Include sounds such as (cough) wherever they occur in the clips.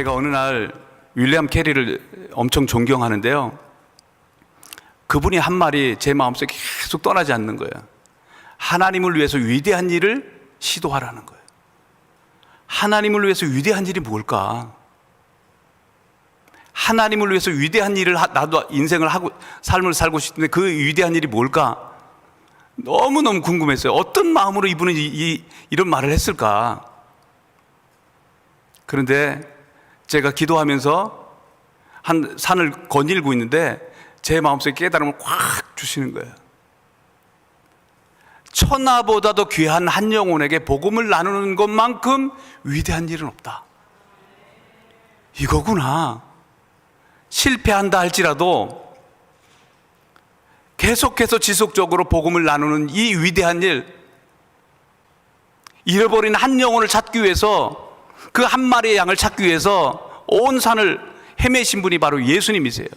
제가 어느 날 윌리엄 캐리를 엄청 존경하는데요. 그분이 한 말이 제 마음속에 계속 떠나지 않는 거예요. 하나님을 위해서 위대한 일을 시도하라는 거예요. 하나님을 위해서 위대한 일이 뭘까? 하나님을 위해서 위대한 일을 하- 나도 인생을 하고 삶을 살고 싶은데 그 위대한 일이 뭘까? 너무너무 궁금했어요. 어떤 마음으로 이분은 이, 이, 이런 말을 했을까? 그런데 제가 기도하면서 한 산을 거닐고 있는데 제 마음속에 깨달음을 꽉 주시는 거예요. 천하보다도 귀한 한 영혼에게 복음을 나누는 것만큼 위대한 일은 없다. 이거구나. 실패한다 할지라도 계속해서 지속적으로 복음을 나누는 이 위대한 일, 잃어버린 한 영혼을 찾기 위해서 그 한 마리의 양을 찾기 위해서 온 산을 헤매신 분이 바로 예수님이세요.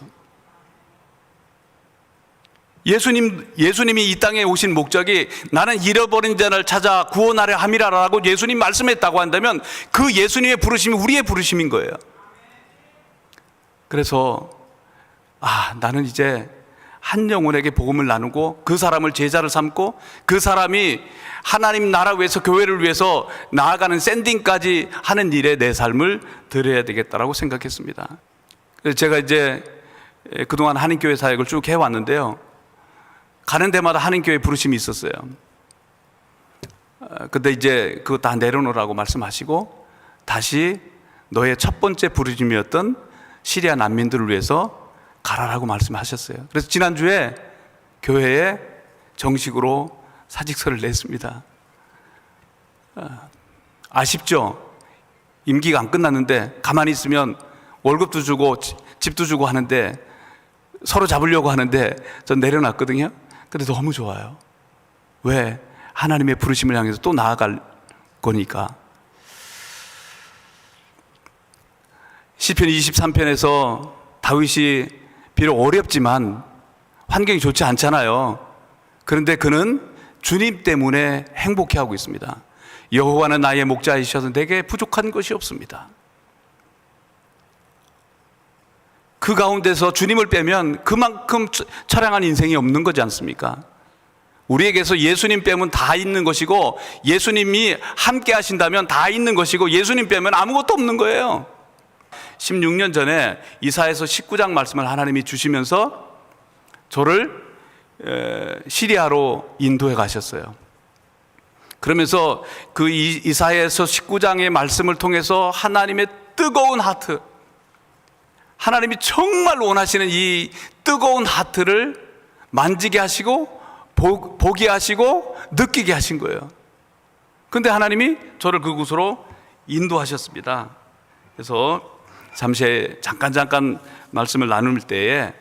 예수님, 예수님이 이 땅에 오신 목적이 나는 잃어버린 자를 찾아 구원하려 함이라라고 예수님 말씀했다고 한다면 그 예수님의 부르심이 우리의 부르심인 거예요. 그래서 아, 나는 이제 한 영혼에게 복음을 나누고 그 사람을 제자를 삼고 그 사람이 하나님 나라 위해서 교회를 위해서 나아가는 샌딩까지 하는 일에 내 삶을 드려야 되겠다라고 생각했습니다. 그래서 제가 이제 그동안 한인교회 사역을 쭉 해왔는데요. 가는 데마다 한인교회 부르심이 있었어요. 어, 근데 이제 그거 다 내려놓으라고 말씀하시고 다시 너의 첫 번째 부르심이었던 시리아 난민들을 위해서 가라라고 말씀하셨어요. 그래서 지난주에 교회에 정식으로 사직서를 냈습니다. 어, 아쉽죠? 임기가 안 끝났는데 가만히 있으면 월급도 주고 지- 집도 주고 하는데 서로 잡으려고 하는데 전 내려놨거든요. 근데 너무 좋아요. 왜? 하나님의 부르심을 향해서 또 나아갈 거니까. 시편 23편에서 다윗이 비록 어렵지만 환경이 좋지 않잖아요. 그런데 그는 주님 때문에 행복해 하고 있습니다. 여호와는 나의 목자이셔서 내게 부족한 것이 없습니다. 그 가운데서 주님을 빼면 그만큼 처- 처량한 인생이 없는 거지 않습니까? 우리에게서 예수님 빼면 다 있는 것이고 예수님이 함께 하신다면 다 있는 것이고 예수님 빼면 아무것도 없는 거예요. 16년 전에 이사에서 19장 말씀을 하나님이 주시면서 저를 에, 시리아로 인도해 가셨어요. 그러면서 그 이- 이사에서 19장의 말씀을 통해서 하나님의 뜨거운 하트, 하나님이 정말 원하시는 이 뜨거운 하트를 만지게 하시고 보, 보게 하시고 느끼게 하신 거예요. 근데 하나님이 저를 그곳으로 인도하셨습니다. 그래서 잠시 잠깐 잠깐 말씀을 나눌 때에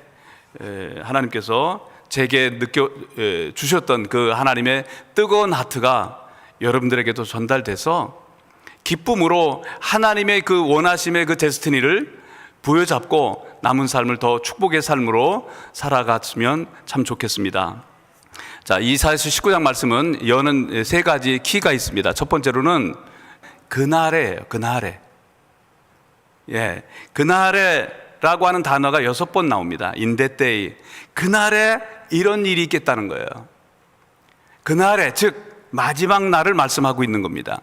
에, 하나님께서 제게 느껴 에, 주셨던 그 하나님의 뜨거운 하트가 여러분들에게도 전달돼서 기쁨으로 하나님의 그 원하심의 그 데스티니를 부여잡고 남은 삶을 더 축복의 삶으로 살아갔으면 참 좋겠습니다. 자, 이사에서 19장 말씀은 여는 세 가지 키가 있습니다. 첫 번째로는 그날에요. 그날에. 예. 그날에라고 하는 단어가 여섯 번 나옵니다. 인데때이. 그날에 이런 일이 있겠다는 거예요. 그날에 즉 마지막 날을 말씀하고 있는 겁니다.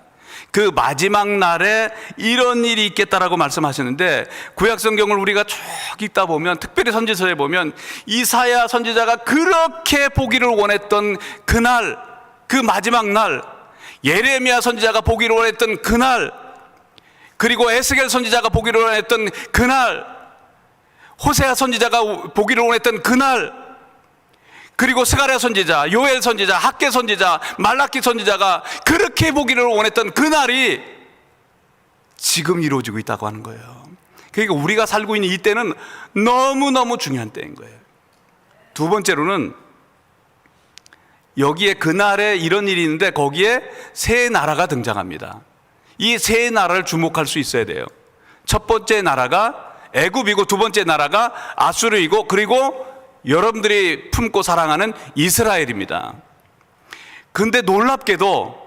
그 마지막 날에 이런 일이 있겠다라고 말씀하셨는데 구약 성경을 우리가 쭉 읽다 보면 특별히 선지서에 보면 이사야 선지자가 그렇게 보기를 원했던 그날 그 마지막 날 예레미야 선지자가 보기를 원했던 그날 그리고 에스겔 선지자가 보기를 원했던 그날 호세아 선지자가 보기를 원했던 그날 그리고 스가랴 선지자, 요엘 선지자, 학계 선지자, 말라키 선지자가 그렇게 보기를 원했던 그날이 지금 이루어지고 있다고 하는 거예요. 그러니까 우리가 살고 있는 이 때는 너무너무 중요한 때인 거예요. 두 번째로는 여기에 그날에 이런 일이 있는데 거기에 세 나라가 등장합니다. 이 세 나라를 주목할 수 있어야 돼요. 첫 번째 나라가 애굽이고 두 번째 나라가 아수르이고 그리고 여러분들이 품고 사랑하는 이스라엘입니다. 근데 놀랍게도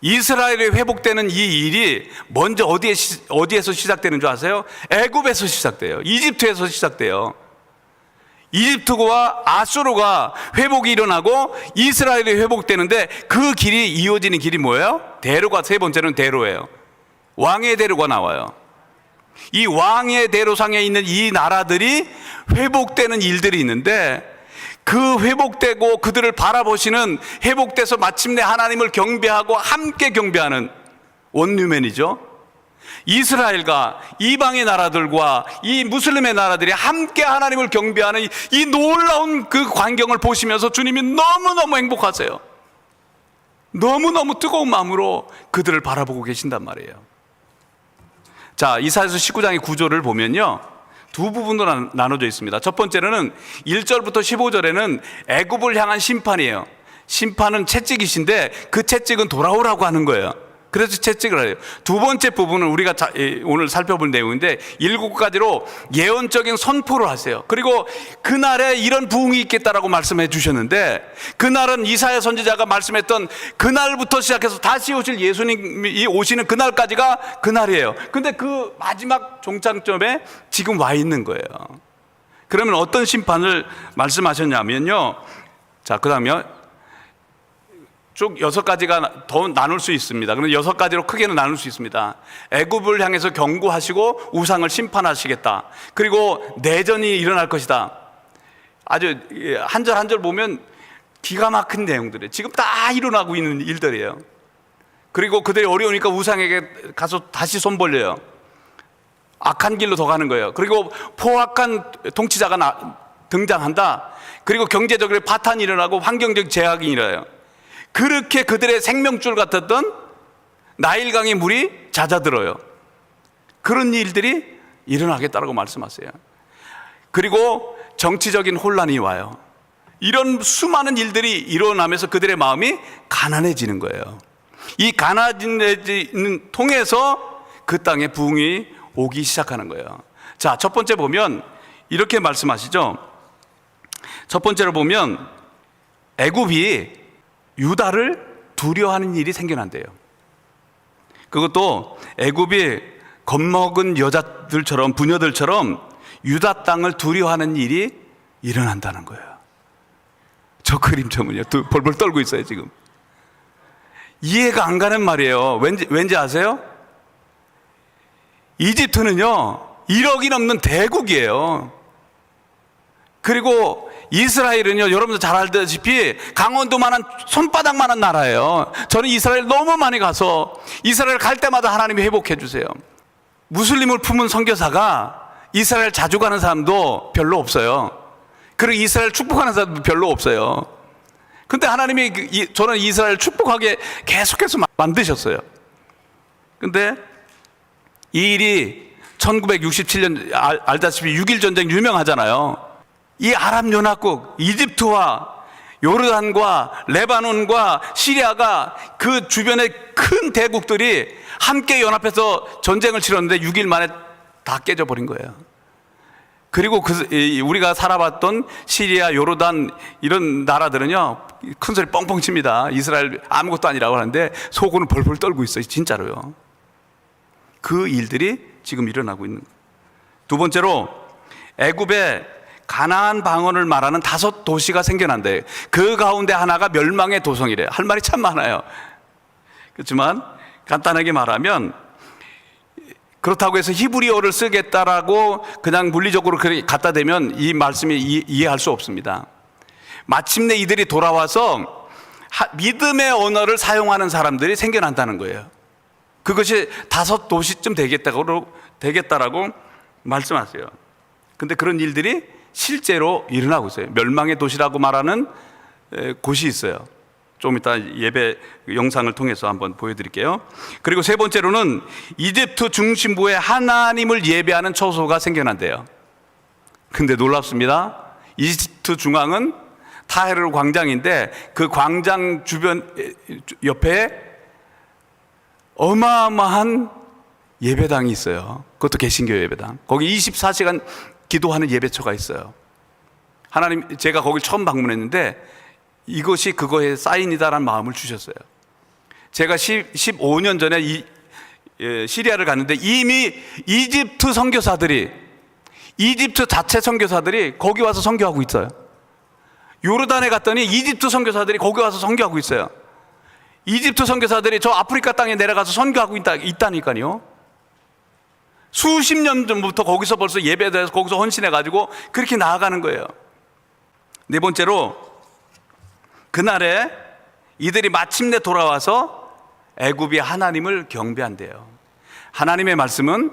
이스라엘이 회복되는 이 일이 먼저 어디에 시, 어디에서 시작되는 줄 아세요? 애굽에서 시작돼요. 이집트에서 시작돼요. 이집트와 아수르가 회복이 일어나고 이스라엘이 회복되는데 그 길이 이어지는 길이 뭐예요? 대로가 세 번째는 대로예요. 왕의 대로가 나와요. 이 왕의 대로상에 있는 이 나라들이 회복되는 일들이 있는데 그 회복되고 그들을 바라보시는 회복돼서 마침내 하나님을 경배하고 함께 경배하는 원유맨이죠. 이스라엘과 이방의 나라들과 이 무슬림의 나라들이 함께 하나님을 경배하는 이- 이 놀라운 그 광경을 보시면서 주님이 너무너무 행복하세요. 너무너무 뜨거운 마음으로 그들을 바라보고 계신단 말이에요. 자, 이사야서 19장의 구조를 보면요. 두 부분으로 나- 나눠져 있습니다. 첫 번째는 1절부터 15절에는 애굽을 향한 심판이에요. 심판은 채찍이신데 그 채찍은 돌아오라고 하는 거예요. 그래서 채찍을 해요. 두 번째 부분은 우리가 오늘 살펴볼 내용인데 일곱 가지로 예언적인 선포를 하세요. 그리고 그날에 이런 부흥이 있겠다라고 말씀해 주셨는데 그날은 이사야 선지자가 말씀했던 그날부터 시작해서 다시 오실 예수님이 오시는 그날까지가 그날이에요. 근데 그 마지막 종착점에 지금 와 있는 거예요. 그러면 어떤 심판을 말씀하셨냐면요. 자, 그 다음에 쭉 여섯 가지가 더 나눌 수 있습니다. 그럼 여섯 가지로 크게는 나눌 수 있습니다. 애굽을 향해서 경고하시고 우상을 심판하시겠다. 그리고 내전이 일어날 것이다. 아주 한 절 한 절 보면 기가 막힌 내용들이에요. 지금 다 일어나고 있는 일들이에요. 그리고 그들이 어려우니까 우상에게 가서 다시 손 벌려요. 악한 길로 더 가는 거예요. 그리고 포악한 통치자가 나- 등장한다. 그리고 경제적으로 파탄이 일어나고 환경적 제약이 일어나요. 그렇게 그들의 생명줄 같았던 나일강의 물이 잦아들어요. 그런 일들이 일어나겠다라고 말씀하세요. 그리고 정치적인 혼란이 와요. 이런 수많은 일들이 일어나면서 그들의 마음이 가난해지는 거예요. 이 가난해지는 통해서 그 땅에 부흥이 오기 시작하는 거예요. 자, 첫 번째 보면 이렇게 말씀하시죠. 첫 번째로 보면 애굽이 유다를 두려워하는 일이 생겨난대요. 그것도 애굽이 겁먹은 여자들처럼 부녀들처럼 유다 땅을 두려워하는 일이 일어난다는 거예요. 저 그림처럼요. 두- 벌벌 떨고 있어요 지금. 이해가 안 가는 말이에요. 왠지 왠지 아세요? 이집트는요 1억이 넘는 대국이에요. 그리고 이스라엘은요, 여러분들 잘 알다시피 강원도만한 손바닥만한 나라예요. 저는 이스라엘 너무 많이 가서 이스라엘 갈 때마다 하나님이 회복해 주세요. 무슬림을 품은 선교사가 이스라엘 자주 가는 사람도 별로 없어요. 그리고 이스라엘 축복하는 사람도 별로 없어요. 근데 하나님이 그 이- 저는 이스라엘 축복하게 계속해서 마- 만드셨어요. 근데 이 일이 1967년 알, 알다시피 6.1 전쟁 유명하잖아요. 이 아랍 연합국 이집트와 요르단과 레바논과 시리아가 그 주변의 큰 대국들이 함께 연합해서 전쟁을 치렀는데 6일 만에 다 깨져버린 거예요. 그리고 그 이, 우리가 살아봤던 시리아, 요르단 이런 나라들은요 큰 소리 뻥뻥 칩니다. 이스라엘 아무것도 아니라고 하는데 속으로는 벌벌 떨고 있어요. 진짜로요. 그 일들이 지금 일어나고 있는. 거예요. 두 번째로 애굽에 가나안 방언을 말하는 다섯 도시가 생겨난대. 그 가운데 하나가 멸망의 도성이래. 할 말이 참 많아요. 그렇지만 간단하게 말하면 그렇다고 해서 히브리어를 쓰겠다라고 그냥 물리적으로 갖다 대면 이 말씀이 이- 이해할 수 없습니다. 마침내 이들이 돌아와서 하- 믿음의 언어를 사용하는 사람들이 생겨난다는 거예요. 그것이 다섯 도시쯤 되겠다고 되겠다라고 말씀하세요. 근데 그런 일들이 실제로 일어나고 있어요. 멸망의 도시라고 말하는 에, 곳이 있어요. 좀 이따 예배 영상을 통해서 한번 보여드릴게요. 그리고 세 번째로는 이집트 중심부에 하나님을 예배하는 처소가 생겨난대요. 근데 놀랍습니다. 이집트 중앙은 타헤르 광장인데 그 광장 주변 에, 옆에 어마어마한 예배당이 있어요. 그것도 개신교 예배당. 거기 24시간 기도하는 예배처가 있어요. 하나님, 제가 거기 처음 방문했는데 이것이 그거의 사인이다라는 마음을 주셨어요. 제가 10, 15년 전에 이, 예, 시리아를 갔는데 이미 이집트 선교사들이 이집트 자체 선교사들이 거기 와서 선교하고 있어요. 요르단에 갔더니 이집트 선교사들이 거기 와서 선교하고 있어요. 이집트 선교사들이 저 아프리카 땅에 내려가서 선교하고 있다, 있다니까요. 수십 년 전부터 거기서 벌써 예배돼서 거기서 헌신해가지고 그렇게 나아가는 거예요. 네 번째로 그날에 이들이 마침내 돌아와서 애굽이 하나님을 경배한대요. 하나님의 말씀은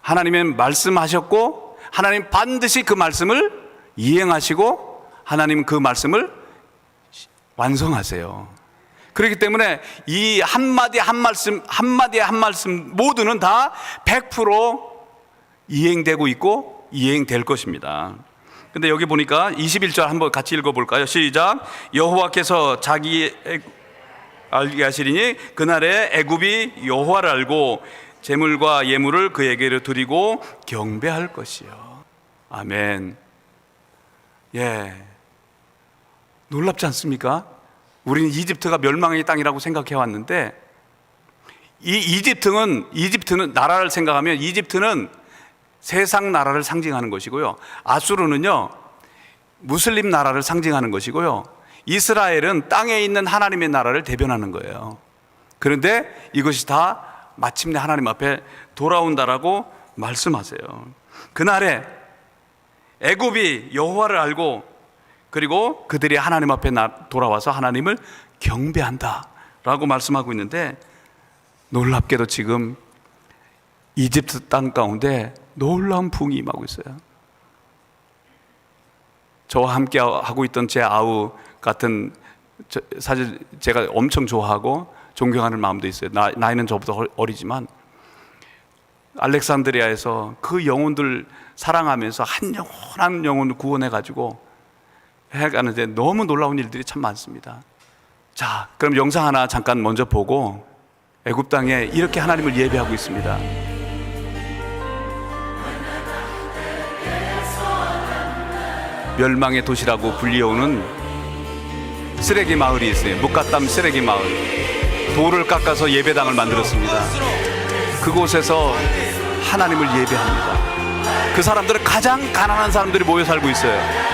하나님의 말씀하셨고 하나님 반드시 그 말씀을 이행하시고 하나님 그 말씀을 완성하세요. 그렇기 때문에 이 한마디 한 말씀, 한마디 한 말씀 모두는 다 100% 이행되고 있고 이행될 것입니다. 근데 여기 보니까 21절 한번 같이 읽어볼까요? 시작. 여호와께서 자기 애- 알게 하시리니 그날에 애굽이 여호와를 알고 재물과 예물을 그에게로 드리고 경배할 것이요. 아멘. 예. 놀랍지 않습니까? 우리는 이집트가 멸망의 땅이라고 생각해 왔는데 이 이집트는 이집트는 나라를 생각하면 이집트는 세상 나라를 상징하는 것이고요. 아수르는요. 무슬림 나라를 상징하는 것이고요. 이스라엘은 땅에 있는 하나님의 나라를 대변하는 거예요. 그런데 이것이 다 마침내 하나님 앞에 돌아온다라고 말씀하세요. 그날에 애굽이 여호와를 알고 그리고 그들이 하나님 앞에 나- 돌아와서 하나님을 경배한다 라고 말씀하고 있는데 놀랍게도 지금 이집트 땅 가운데 놀라운 붕이 임하고 있어요. 저와 함께 하고 있던 제 아우 같은 저- 사실 제가 엄청 좋아하고 존경하는 마음도 있어요. 나, 나이는 저보다 어- 어리지만 알렉산드리아에서 그 영혼들 사랑하면서 한 영혼 한 영혼을 구원해 가지고 해가는데 너무 놀라운 일들이 참 많습니다. 자, 그럼 영상 하나 잠깐 먼저 보고 애굽 땅에 이렇게 하나님을 예배하고 있습니다. 멸망의 도시라고 불리우는 쓰레기 마을이 있어요. 묵가땀 쓰레기 마을. 돌을 깎아서 예배당을 만들었습니다. 그곳에서 하나님을 예배합니다. 그 사람들은 가장 가난한 사람들이 모여 살고 있어요.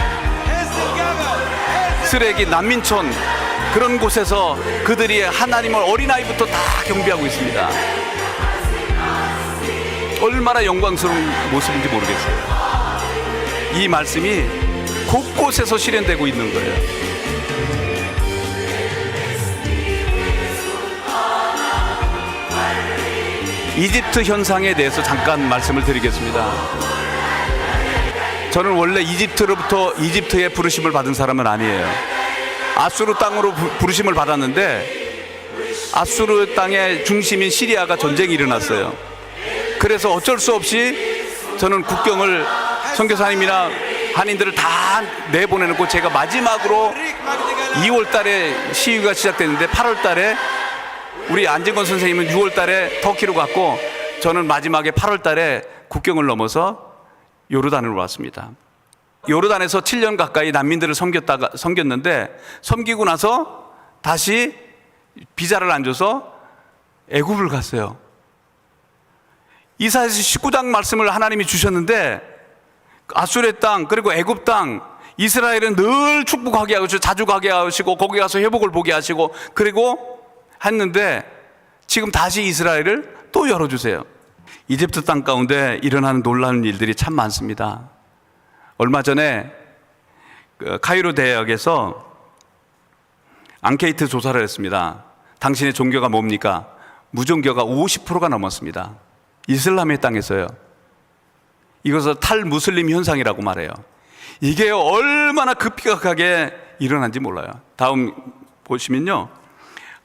쓰레기 난민촌 그런 곳에서 그들이 하나님을 어린아이부터 다 경배하고 있습니다. 얼마나 영광스러운 모습인지 모르겠어요. 이 말씀이 곳곳에서 실현되고 있는 거예요. 이집트 현상에 대해서 잠깐 말씀을 드리겠습니다. 저는 원래 이집트로부터 이집트에 부르심을 받은 사람은 아니에요. 아수르 땅으로 부- 부르심을 받았는데 아수르 땅의 중심인 시리아가 전쟁이 일어났어요. 그래서 어쩔 수 없이 저는 국경을 선교사님이나 한인들을 다 내보내놓고 제가 마지막으로 2월 달에 시위가 시작됐는데 8월 달에 우리 안진건 선생님은 6월 달에 터키로 갔고 저는 마지막에 8월 달에 국경을 넘어서 요르단으로 왔습니다. 요르단에서 7년 가까이 난민들을 섬겼다가 섬겼는데 섬기고 나서 다시 비자를 안 줘서 애굽을 갔어요. 이사에서 19장 말씀을 하나님이 주셨는데 아수르의 땅 그리고 애굽 땅 이스라엘은 늘 축복하게 하시고 자주 가게 하시고 거기 가서 회복을 보게 하시고 그리고 했는데 지금 다시 이스라엘을 또 열어주세요. 이집트 땅 가운데 일어나는 놀라운 일들이 참 많습니다. 얼마 전에 그 카이로 대학에서 앙케이트 조사를 했습니다. 당신의 종교가 뭡니까? 무종교가 50%가 넘었습니다. 이슬람의 땅에서요. 이것을 탈무슬림 현상이라고 말해요. 이게 얼마나 급격하게 일어난지 몰라요. 다음 보시면요.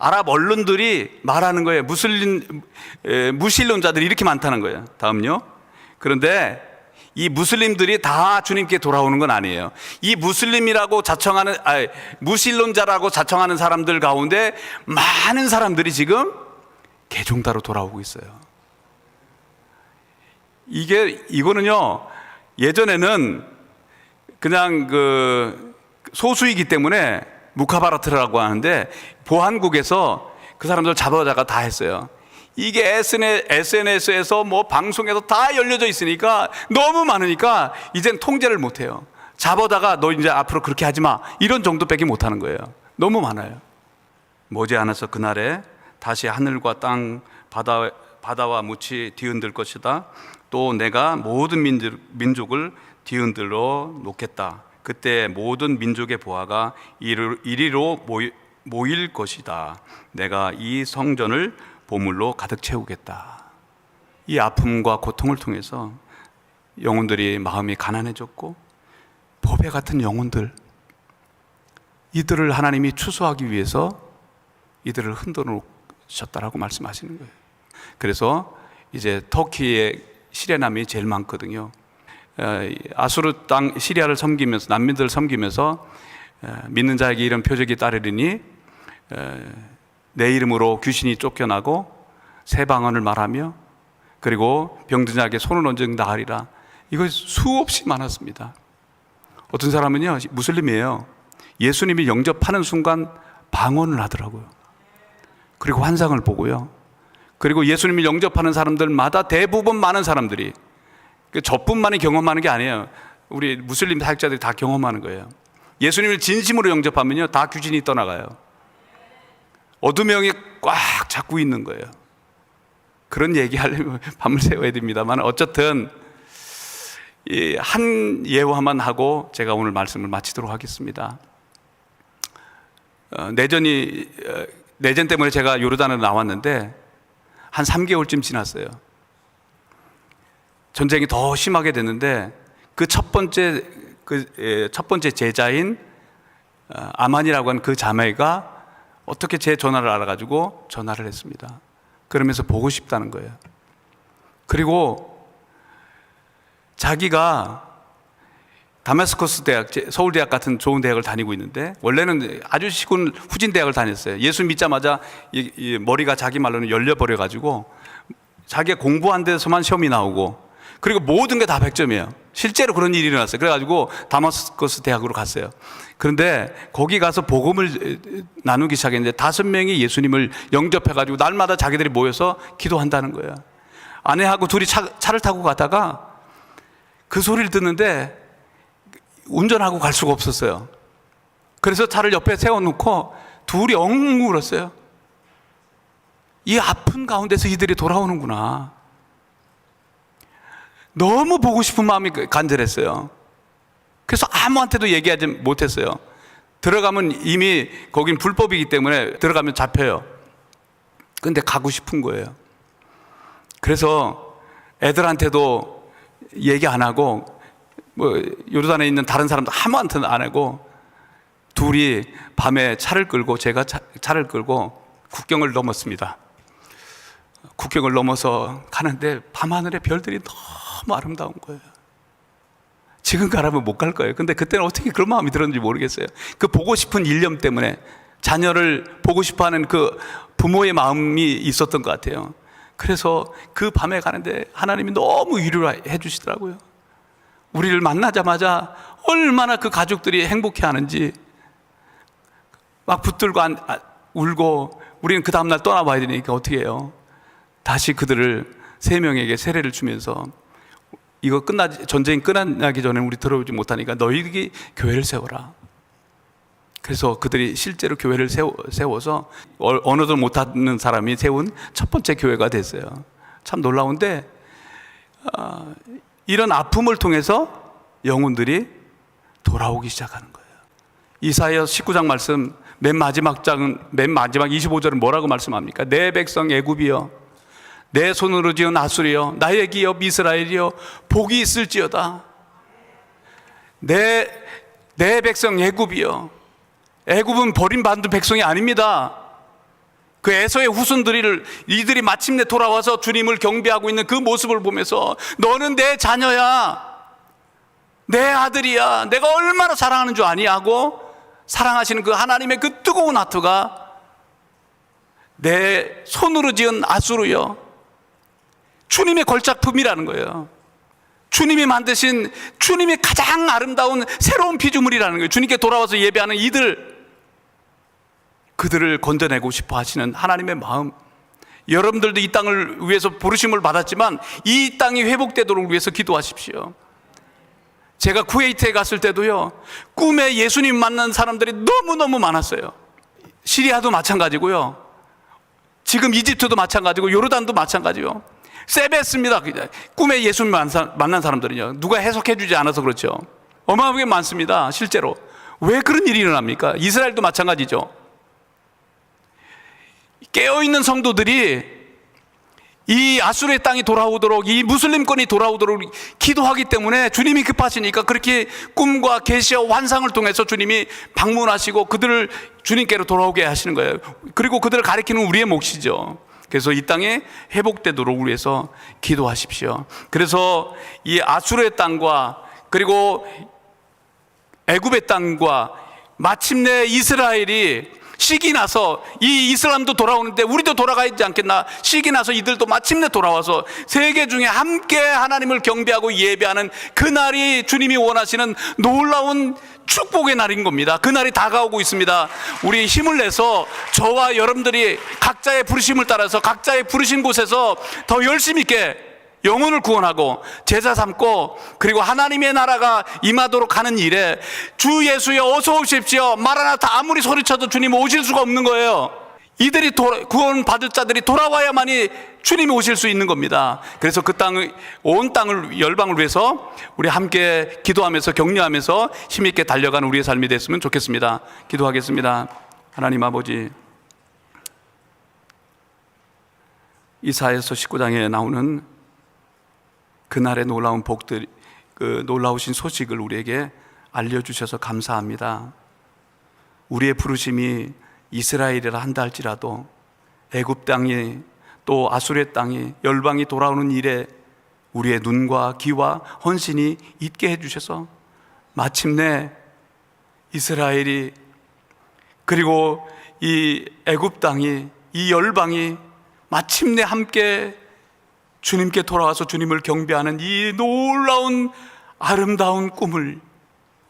아랍 언론들이 말하는 거예요. 무슬림, 에, 무신론자들이 이렇게 많다는 거예요. 다음요. 그런데 이 무슬림들이 다 주님께 돌아오는 건 아니에요. 이 무슬림이라고 자청하는, 아니, 무신론자라고 자청하는 사람들 가운데 많은 사람들이 지금 개종다로 돌아오고 있어요. 이게, 이거는요, 예전에는 그냥 그 소수이기 때문에 무카바라트라고 하는데 보안국에서 그 사람들 잡아다가 다 했어요. 이게 SNS에서 뭐 방송에서 다 열려져 있으니까 너무 많으니까 이젠 통제를 못 해요. 잡아다가 너 이제 앞으로 그렇게 하지 마. 이런 정도밖에 못 하는 거예요. 너무 많아요. 머지않아서 그날에 다시 하늘과 땅 바다 바다와 무치 뒤흔들 것이다. 또 내가 모든 민족, 민족을 뒤흔들어 놓겠다. 그때 모든 민족의 이리- 이리로 모일 것이다. 내가 이 성전을 보물로 가득 채우겠다. 이 아픔과 고통을 통해서 영혼들이 마음이 가난해졌고 보배 같은 영혼들 이들을 하나님이 추수하기 위해서 이들을 흔들어 놓으셨다라고 말씀하시는 거예요. 그래서 이제 터키의 시레남이 제일 많거든요. 에, 아수르 땅 시리아를 섬기면서 난민들을 섬기면서 에, 믿는 자에게 이런 표적이 따르리니 에, 내 이름으로 귀신이 쫓겨나고 새 방언을 말하며 그리고 병든 자에게 손을 얹은다 하리라. 이거 수없이 많았습니다. 어떤 사람은요 무슬림이에요. 예수님이 영접하는 순간 방언을 하더라고요. 그리고 환상을 보고요. 그리고 예수님을 영접하는 사람들마다 대부분 많은 사람들이 그 저뿐만이 경험하는 게 아니에요. 우리 무슬림 사역자들이 다 경험하는 거예요. 예수님을 진심으로 영접하면요 다 귀신이 떠나가요. 어둠의 영이 꽉 잡고 있는 거예요. 그런 얘기 하려면 (laughs) 밤을 새워야 됩니다만 어쨌든 이한 예화만 하고 제가 오늘 말씀을 마치도록 하겠습니다. 어, 내전이 어, 내전 때문에 제가 요르단으로 나왔는데 한 3개월쯤 지났어요. 전쟁이 더 심하게 됐는데 그 첫 번째 그 첫 번째 제자인 어, 아만이라고 하는 그 자매가 어떻게 제 전화를 알아가지고 전화를 했습니다. 그러면서 보고 싶다는 거예요. 그리고 자기가 다메스커스 대학, 제- 서울대학 같은 좋은 대학을 다니고 있는데 원래는 아주 시군 후진 대학을 다녔어요. 예수 믿자마자 이, 이 머리가 자기 말로는 열려버려 가지고 자기가 공부한 데서만 시험이 나오고 그리고 모든 게 다 100점이에요. 실제로 그런 일이 일어났어요. 그래가지고 다마스커스 대학으로 갔어요. 그런데 거기 가서 복음을 나누기 시작했는데 다섯 명이 예수님을 영접해가지고 날마다 자기들이 모여서 기도한다는 거예요. 아내하고 둘이 차, 차를 타고 가다가 그 소리를 듣는데 운전하고 갈 수가 없었어요. 그래서 차를 옆에 세워놓고 둘이 엉엉 울었어요. 이 아픈 가운데서 이들이 돌아오는구나. 너무 보고 싶은 마음이 간절했어요. 그래서 아무한테도 얘기하지 못했어요. 들어가면 이미 거긴 불법이기 때문에 들어가면 잡혀요. 근데 가고 싶은 거예요. 그래서 애들한테도 얘기 안 하고 뭐 요르단에 있는 다른 사람도 아무한테는 안 하고 둘이 밤에 차를 끌고 제가 차, 차를 끌고 국경을 넘었습니다. 국경을 넘어서 가는데 밤하늘에 별들이 너무 아름다운 거예요. 지금 가라면 못 갈 거예요. 근데 그때는 어떻게 그런 마음이 들었는지 모르겠어요. 그 보고 싶은 일념 때문에 자녀를 보고 싶어 하는 그 부모의 마음이 있었던 것 같아요. 그래서 그 밤에 가는데 하나님이 너무 위로를 해 주시더라고요. 우리를 만나자마자 얼마나 그 가족들이 행복해 하는지 막 붙들고 안, 아, 울고 우리는 그 다음날 떠나봐야 되니까 어떻게 해요? 다시 그들을 세 명에게 세례를 주면서 이거 끝나지 전쟁이 끝나기 전에 우리 들어오지 못하니까 너희들이 교회를 세워라. 그래서 그들이 실제로 교회를 세워, 어- 언어도 못하는 사람이 세운 첫 번째 교회가 됐어요. 참 놀라운데 아, 이런 아픔을 통해서 영혼들이 돌아오기 시작하는 거예요. 이사야 19장 말씀 맨 마지막 장은 맨 마지막 25절은 뭐라고 말씀합니까? 내 백성 애굽이여 내 손으로 지은 아수리여 나의 기업 이스라엘이여 복이 있을지어다. 내, 내 백성 애굽이여 애굽은 버림받은 백성이 아닙니다. 그 에서의 후손들을 이들이 마침내 돌아와서 주님을 경배하고 있는 그 모습을 보면서 너는 내 자녀야 내 아들이야 내가 얼마나 사랑하는 줄 아니? 하고 사랑하시는 그 하나님의 그 뜨거운 하트가 내 손으로 지은 아수르여 주님의 걸작품이라는 거예요. 주님이 만드신 주님의 가장 아름다운 새로운 피조물이라는 거예요. 주님께 돌아와서 예배하는 이들 그들을 건져내고 싶어 하시는 하나님의 마음. 여러분들도 이 땅을 위해서 부르심을 받았지만 이 땅이 회복되도록 위해서 기도하십시오. 제가 쿠웨이트에 갔을 때도요, 꿈에 예수님 만난 사람들이 너무너무 많았어요. 시리아도 마찬가지고요. 지금 이집트도 마찬가지고 요르단도 마찬가지요. 그냥. 꿈에 사- 만난 사람들은요. 누가 해석해 주지 않아서 그렇죠. 어마어마하게 많습니다. 실제로. 왜 그런 일이 일어납니까? 이스라엘도 마찬가지죠. 깨어있는 성도들이 이 아수르의 땅이 돌아오도록 이 무슬림권이 돌아오도록 기도하기 때문에 주님이 급하시니까 그렇게 꿈과 계시와 환상을 통해서 주님이 방문하시고 그들을 주님께로 돌아오게 하시는 거예요. 그리고 그들을 가리키는 우리의 몫이죠. 그래서 이 땅에 회복되도록 위해서 기도하십시오. 그래서 이 아수르의 땅과 그리고 애굽의 땅과 마침내 이스라엘이 시기 나서 이 이슬람도 돌아오는데 우리도 돌아가야 되지 않겠나 시기 나서 이들도 마침내 돌아와서 세계 중에 함께 하나님을 경배하고 예배하는 그날이 주님이 원하시는 놀라운 축복의 날인 겁니다. 그날이 다가오고 있습니다. 우리 힘을 내서 저와 여러분들이 각자의 부르심을 따라서 각자의 부르신 곳에서 더 열심히 있게 영혼을 구원하고 제자 삼고 그리고 하나님의 나라가 임하도록 하는 일에 주 예수여 어서 오십시오. 마라나타 아무리 소리쳐도 주님 오실 수가 없는 거예요. 이들이 돌아- 구원 받을 자들이 돌아와야만이 주님이 오실 수 있는 겁니다. 그래서 그 땅을 온 땅을 열방을 위해서 우리 함께 기도하면서 격려하면서 힘 있게 달려가는 우리의 삶이 됐으면 좋겠습니다. 기도하겠습니다. 하나님 아버지 이사에서 19장에 나오는 그날의 놀라운 복들, 그 놀라우신 소식을 우리에게 알려주셔서 감사합니다. 우리의 부르심이 이스라엘이라 한다 할지라도 애굽 땅이 또 아수르의 땅이 열방이 돌아오는 일에 우리의 눈과 귀와 헌신이 있게 해주셔서 마침내 이스라엘이 그리고 이 애굽 땅이 이 열방이 마침내 함께 주님께 돌아와서 주님을 경배하는 이 놀라운 아름다운 꿈을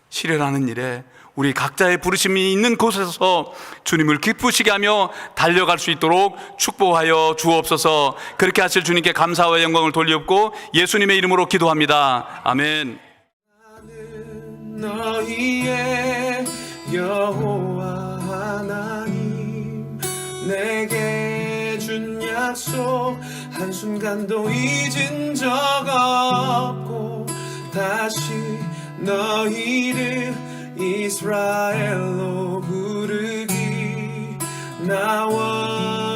실현하는 일에 우리 각자의 부르심이 있는 곳에서 주님을 기쁘시게 하며 달려갈 수 있도록 축복하여 주옵소서 그렇게 하실 주님께 감사와 영광을 돌리옵고 예수님의 이름으로 기도합니다. 아멘. 너희의 여호와 하나님 내게 준 약속 한순간도 잊은 적 없고 다시 너희를 이스라엘로 부르기 나와